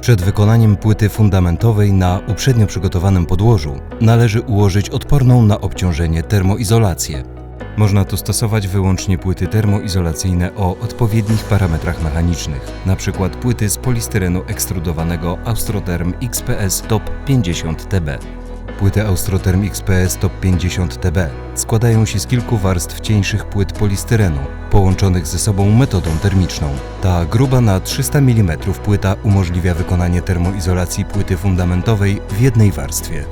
Przed wykonaniem płyty fundamentowej na uprzednio przygotowanym podłożu należy ułożyć odporną na obciążenie termoizolację. Można tu stosować wyłącznie płyty termoizolacyjne o odpowiednich parametrach mechanicznych, np. płyty z polistyrenu ekstrudowanego Austrotherm XPS Top 50 TB. Płyty Austrotherm XPS Top 50 TB składają się z kilku warstw cieńszych płyt polistyrenu, połączonych ze sobą metodą termiczną. Ta gruba na 300 mm płyta umożliwia wykonanie termoizolacji płyty fundamentowej w jednej warstwie.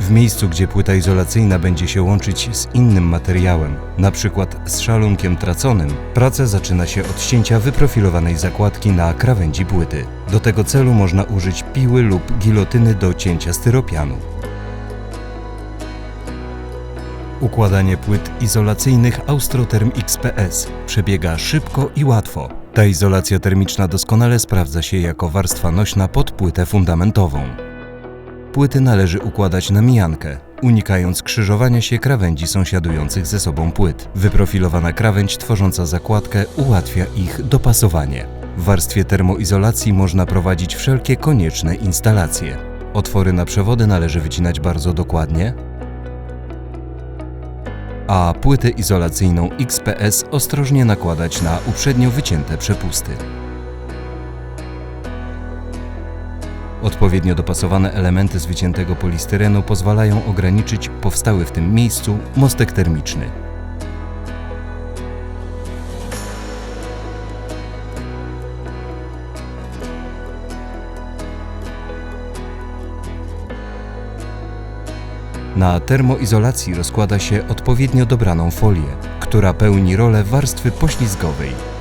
W miejscu, gdzie płyta izolacyjna będzie się łączyć z innym materiałem, np. z szalunkiem traconym, praca zaczyna się od ścięcia wyprofilowanej zakładki na krawędzi płyty. Do tego celu można użyć piły lub gilotyny do cięcia styropianu. Układanie płyt izolacyjnych Austrotherm XPS przebiega szybko i łatwo. Ta izolacja termiczna doskonale sprawdza się jako warstwa nośna pod płytę fundamentową. Płyty należy układać na mijankę, unikając krzyżowania się krawędzi sąsiadujących ze sobą płyt. Wyprofilowana krawędź tworząca zakładkę ułatwia ich dopasowanie. W warstwie termoizolacji można prowadzić wszelkie konieczne instalacje. Otwory na przewody należy wycinać bardzo dokładnie, a płytę izolacyjną XPS ostrożnie nakładać na uprzednio wycięte przepusty. Odpowiednio dopasowane elementy z wyciętego polistyrenu pozwalają ograniczyć powstały w tym miejscu mostek termiczny. Na termoizolacji rozkłada się odpowiednio dobraną folię, która pełni rolę warstwy poślizgowej.